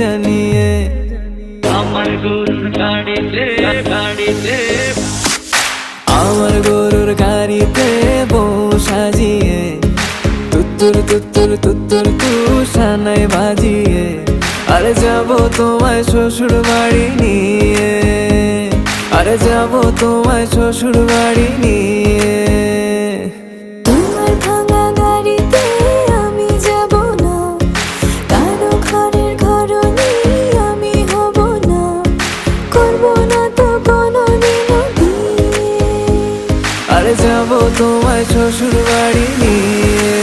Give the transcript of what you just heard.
জানিয়ে। আমার গরুর গাড়িতে আমার গরুর গাড়িতে বউ সাজিয়ে তুত্তুর তুত্তুর তুত্তুর কান্নাই বাজিয়ে আরে যাব তোমায় শ্বশুর বাড়ি নিয়ে। আরে যাব তোমায় শ্বশুর বাড়ি নিয়ে। তোমার যাব তোমায় শ্বশুর বাড়ি নিয়ে।